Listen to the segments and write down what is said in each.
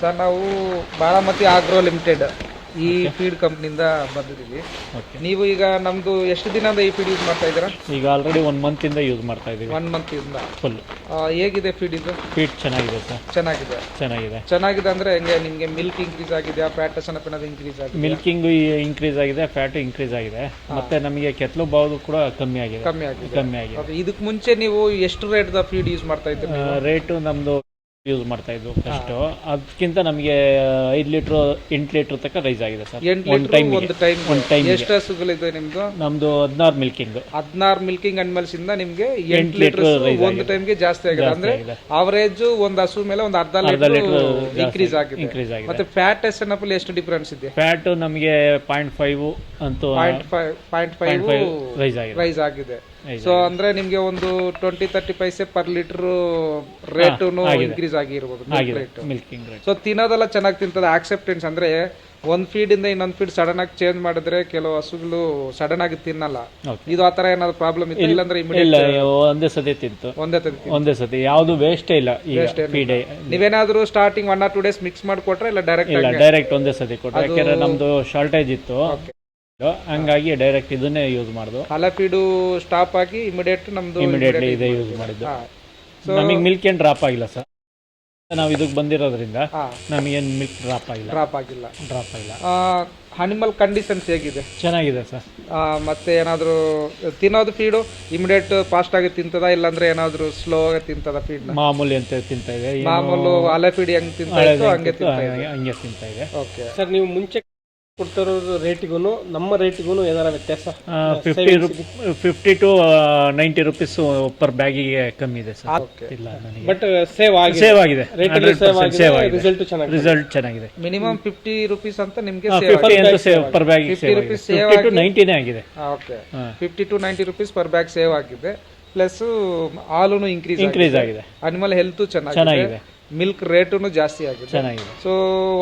Sir ನಾವು Balamati agro limited ಈ feed ಕಂಪ್ನಿಯಿಂದ ಬಂದಿದ್ದೀವಿ. ಓಕೆ ನೀವು ಈಗ ನಮ್ದು ಎಷ್ಟು ದಿನದ ಈ ಫೀಡ್ ಯೂಸ್ ಮಾಡ್ತಾ ಇದ್ದೀರಾ? ಈಗ ಆಲ್ರೆಡಿ ಒನ್ ಮಂತಿಂದ ಯೂಸ್ ಮಾಡ್ತಾ ಇದ್ದೀವಿ ಒನ್ ಮಂತ್ ಇಂದ. ಫುಲ್ ಆ, ಹೇಗಿದೆ ಫೀಡ್ ಇದು? ಫೀಡ್ ಚೆನ್ನಾಗಿದೆ ಸರ್ ಚೆನ್ನಾಗಿದೆ. ಚೆನ್ನಾಗಿದೆ. ಚೆನ್ನಾಗಿದೆ ಅಂದ್ರೆ ಹೆಂಗೆ? ನಿಮಗೆ ಮಿಲ್ಕ್ ಇನ್ಕ್ರೀಸ್ ಆಗಿದೆಯಾ ಫ್ಯಾಟ್ ಸಣ್ಣ ಇನ್ಕ್ರೀಸ್ ಆಗಿದೆ. ಮಿಲ್ಕಿಂಗ್ ಇನ್ಕ್ರೀಸ್ ಆಗಿದೆ ಫ್ಯಾಟ್ ಇನ್ಕ್ರೀಸ್ ಆಗಿದೆ. ಮತ್ತೆ ನಮಗೆ ಕೆತ್ತಲು ಬಾವುದು ಕೂಡ ಕಮ್ಮಿ ಆಗಿದೆ. ಕಮ್ಮಿ ಆಗಿದೆ. ಕಮ್ಮಿ ಆಗಿದೆ. Okay, ಇದಕ್ಕೆ ಮುಂಚೆ ನೀವು ಎಷ್ಟು ರೇಟ್ ದ ಫೀಡ್ ಯೂಸ್ ಮಾಡ್ತಾ ಇದ್ದೀರಾ ರೇಟು ನಮ್ಮದು ಯೂಸ್ ಮಾಡ್ತಾ ಇದ್ವು ಫಸ್ಟ್ ಅದಕ್ಕಿಂತ ನಮಗೆ ಐದು ಲೀಟರ್ ಎಂಟು ಲೀಟ್ರ್ ತನಕ ರೈಸ್ ಆಗಿದೆ ಸರ್ ಎಂಟು ಒಂದು ಟೈಮ್ ಒಂದು ಟೈಮ್ ಒಂದು ಟೈಮ್ ಎಷ್ಟು ಹಸುಗಳಿದೆ ನಿಮ್ದು? ನಮ್ಮದು ಹದಿನಾರು ಮಿಲ್ಕಿಂಗ್ ಹದಿನಾರು ಮಿಲ್ಕಿಂಗ್ ಅನಿಮಲ್ಸ್ ಇಂದ ನಿಮ್ಗೆ ಎಂಟು ಲೀಟರ್ ಒಂದು ಟೈಮ್ಗೆ ಜಾಸ್ತಿ ಆಗಿದೆ. ಅಂದ್ರೆ. ಅವರೇಜ್ ಒಂದು ಹಸು ಮೇಲೆ ಒಂದು ಅರ್ಧ ಲೀಟರ್ ಇನ್ಕ್ರೀಸ್ ಆಗಿದೆ. ಇನ್ಕ್ರೀಸ್ ಆಗಿದೆ. ಮತ್ತೆ ಫ್ಯಾಟ್ ಎಸ್ ಎಷ್ಟು ಡಿಫರೆನ್ಸ್ ಇದೆ? ಫ್ಯಾಟ್ ನಮಗೆ ಪಾಯಿಂಟ್ ಫೈವ್ ಅಂತೂ point five point five rise ಆಗಿದೆ. ರೈಸ್ ಆಗಿದೆ. ಸೊ ಅಂದ್ರೆ ನಿಮ್ಗೆ ಒಂದು twenty thirty paise per litre rate increase ಆಗಿರ್ಬೋದು ಸೊ ತಿನ್ನೋದೆಲ್ಲ ಚೆನ್ನಾಗಿ ತಿಂತದೆ. ಆಕ್ಸೆಪ್ಟೆನ್ಸ್ ಅಂದ್ರೆ ಒಂದ್ ಫೀಡ್ ಇಂದ ಇನ್ನೊಂದ್ ಫೀಡ್ ಸಡನ್ ಆಗಿ ಚೇಂಜ್ ಮಾಡಿದ್ರೆ ಕೆಲವು ಹಸುಗಳು ಸಡನ್ ಆಗಿ ತಿನ್ನಲ್ಲ. ಇದು ಆತರ ಏನಾದ್ರು ಪ್ರಾಬ್ಲಮ್ ಇತ್ತು? ಇಲ್ಲಾಂದ್ರೆ ಇಮಿಡಿಯೇಟ್ ಇಲ್ಲ ಒಂದೇ ಸತಿ ತಿಂತು. ಒಂದೇ ಸತಿ ಒಂದೇ ಸತಿ. ಯಾವುದು ವೇಸ್ಟೇ ಇಲ್ಲ ಫೀಡ್ ನೀವೇನಾದ್ರೂ starting one or two days mix ಮಾಡಿ ಕೊಟ್ರೆ ಇಲ್ಲ ಡೈರೆಕ್ಟ್ ಇಲ್ಲ ಡೈರೆಕ್ಟ್ ಒಂದೇ ಸತಿ ಕೊಟ್ರೆ. ಯಾಕೆಂದ್ರೆ ನಮ್ದು ಶಾರ್ಟೇಜ್ ಇತ್ತು. ಹಂಗಾಗಿ ಡೈರೆಕ್ಟ್ ಇದನ್ನೇ ಯೂಸ್ ಮಾಡೋದು. ಹಲ ಫೀಡು ಸ್ಟಾಪ್ ಹಾಕಿ ಇಮಿಡಿಯೇಟ್ ನಮ್ದು ಇಮಿಡಿಯೇಟ್ಲಿ ಇದೇ ಯೂಸ್ ಮಾಡಿದ್ದು. ಸೊ ನಮಗೆ ಮಿಲ್ಕ್ ಏನು ಡ್ರಾಪ್ ಆಗಿಲ್ಲ ಸರ್ ನಾವು ಇದಕ್ಕೆ ಬಂದಿರೋದ್ರಿಂದ ಹಾ. ನಮಗೇನು ಮಿಲ್ಕ್ ಡ್ರಾಪ್ ಆಗಿಲ್ಲ. ಡ್ರಾಪ್ ಆಗಿಲ್ಲ. ಡ್ರಾಪ್ ಆಗಿಲ್ಲ. ಅನಿಮಲ್ ಕಂಡೀಷನ್ಸ್ ಹೇಗಿದೆ? ಚೆನ್ನಾಗಿದೆ ಸರ್ ಆ, ಮತ್ತೆ ಏನಾದರೂ ತಿನ್ನೋದು ಫೀಡು ಇಮಿಡಿಯೇಟ್ ಫಾಸ್ಟ್ ಆಗಿ ತಿಂತದ? ಇಲ್ಲಾಂದ್ರೆ ಏನಾದರೂ ಸ್ಲೋ ಆಗಿ ತಿಂತದ ಫೀಡ್ ಮಾಮೂಲಿ ಅಂತ ತಿಂತ ಇದೆ. ಮಾಮೂಲು ಅಲೆ ಫೀಡ್ ಹೆಂಗ್ ತಿಂತ ಇತ್ತು ಹಂಗೆ ತಿಂತ ಇದೆ. ಹಂಗೆ ತಿಂತ ಇದೆ. ಓಕೆ ಸರ್ ನೀವು ಮುಂಚೆ ಕೊಡ್ತಿರೋ ರೇಟಿಗೂ ನಮ್ಮ ರೇಟಿಗೂ ಏನಾರ ವ್ಯತ್ಯಾಸ? Fifty fifty to ninety rupees per ಬ್ಯಾಗಿಗೆ ಕಮ್ಮಿ ಇದೆ ಸರ್. ಇಲ್ಲ ನನಗೆ. ಬಟ್ ಸೇವ್ ಆಗಿದೆ. ಸೇವ್ ಆಗಿದೆ. ಸೇವ್ ಆಗಿದೆ ರಿಸಲ್ಟ್ ಚೆನ್ನಾಗಿದೆ. ರಿಸಲ್ಟ್ ಚೆನ್ನಾಗಿದೆ. ಮಿನಿಮಮ್ ಫಿಫ್ಟಿ ರುಪೀಸ್ ಅಂತ ನಿಮಗೆ ಫಿಫ್ಟಿ ಅಂತ save per bag 50 save fifty to ನೈಂಟಿನೇ ಆಗಿದೆ. Okay. Fifty to ninety rupees per bag save ಆಗಿದೆ. ಪ್ಲಸ್ ಹಾಲು ಇನ್ಕ್ರೀಸ್ ಇನ್ಕ್ರೀಸ್ ಆಗಿದೆ. ಅನಿಮಲ್ ಹೆಲ್ತ್ ಚೆನ್ನಾಗಿದೆ. ಚೆನ್ನಾಗಿದೆ. ಮಿಲ್ಕ್ ರೇಟು ಜಾಸ್ತಿ ಆಗಿದೆ. ಚೆನ್ನಾಗಿದೆ. ಸೊ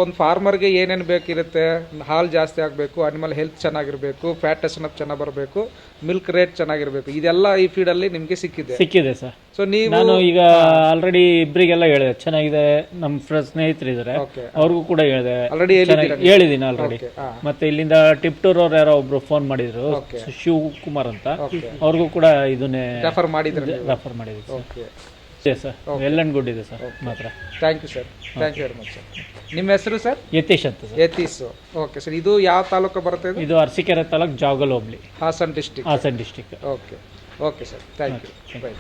ಒಂದು ಫಾರ್ಮರ್ಗೆ ಏನೇನು ಬೇಕಿರುತ್ತೆ ಹಾಲು ಜಾಸ್ತಿ ಆಗಬೇಕು ಅನಿಮಲ್ ಹೆಲ್ತ್ ಚೆನ್ನಾಗಿರಬೇಕು ಫ್ಯಾಟ್ ಅಪ್ ಚೆನ್ನಾಗಿ ಬರಬೇಕು ಮಿಲ್ಕ್ ರೇಟ್ ಚೆನ್ನಾಗಿರಬೇಕು ಇದೆಲ್ಲ ಈ ಫೀಡಲ್ಲಿ ನಿಮಗೆ ಸಿಕ್ಕಿದೆ. ಸಿಕ್ಕಿದೆ ಸರ್. ಸೊ ನೀವು ನಾನು ಈಗ ಆಲ್ರೆಡಿ ಇಬ್ಬರಿಗೆಲ್ಲ ಹೇಳಿದೆ ಚೆನ್ನಾಗಿದೆ ನಮ್ಮ ಸ್ನೇಹಿತರು ಇದ್ದಾರೆ ಓಕೆ ಅವ್ರಿಗೂ ಕೂಡ ಹೇಳಿದೆ. ಆಲ್ರೆಡಿ ಹೇಳಿದ್ದೀನಿ ಆಲ್ರೆಡಿ ಮತ್ತೆ ಇಲ್ಲಿಂದ ಟಿಪ್ಟೂರ್ ಅವ್ರು ಯಾರೋ ಒಬ್ರು ಫೋನ್ ಮಾಡಿದ್ರು. ಶಿವಕುಮಾರ್ ಅಂತ. ಅವ್ರಿಗೂ ಕೂಡ ಇದನ್ನೇ ರೆಫರ್ ಮಾಡಿದ್ರು ರೆಫರ್ ಮಾಡಿದ್ವಿ okay sir L and good ಇದೆ ಸರ್ ಮಾತ್ರ. Thank you sir thank you very much sir ನಿಮ್ಮ ಹೆಸರು ಸರ್ ಯತೀಶ್ ಅಂತ ಸರ್ ಯತೀಸು ಓಕೆ ಸರ್ ಇದು ಯಾವ ತಾಲೂಕು ಬರುತ್ತೆ ಇದು? ಇದು Arsikere taluk Jagal hobli. Hassan district Hassan district okay okay sir thank you bye